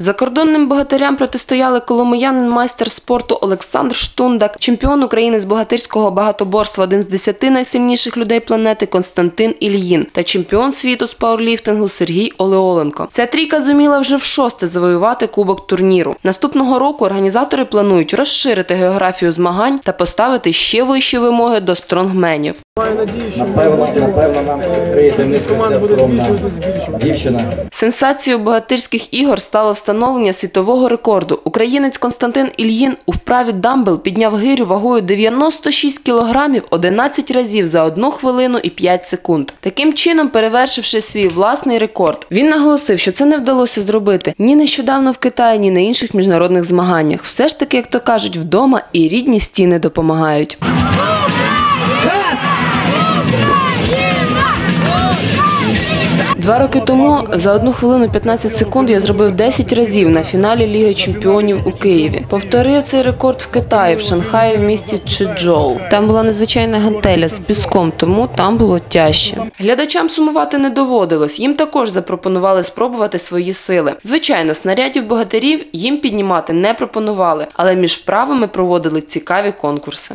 Закордонним богатирям протистояли коломиянин майстер спорту Олександр Штундак, чемпіон України з богатирського багатоборства, один з десяти найсильніших людей планети Константин Ільїн та чемпіон світу з пауерліфтингу Сергій Олеоленко. Ця трійка зуміла вже в шосте завоювати кубок турніру. Наступного року організатори планують розширити географію змагань та поставити ще вищі вимоги до стронгменів. Маю надію, що Напевно, напевно, нам відкриє кількість команд буде збільшуватися, збільшуватися. дівчина. Сенсацією богатирських ігор стало встановлення світового рекорду. Українець Константин Ільїн у вправі дамбел підняв гирю вагою 96 кілограмів 11 разів за 1 хвилину і 5 секунд. Таким чином, перевершивши свій власний рекорд, він наголосив, що це не вдалося зробити ні нещодавно в Китаї, ні на інших міжнародних змаганнях. Все ж таки, як то кажуть, вдома і рідні стіни допомагають. Два роки тому за 1 хвилину 15 секунд я зробив 10 разів на фіналі Ліги Чемпіонів у Києві. Повторив цей рекорд в Китаї, в Шанхаї, в місті Чжоу. Там була незвичайна гантеля з піском, тому там було тяжче. Глядачам сумувати не доводилось. Їм також запропонували спробувати свої сили. Звичайно, снарядів богатирів їм піднімати не пропонували, але між вправами проводили цікаві конкурси.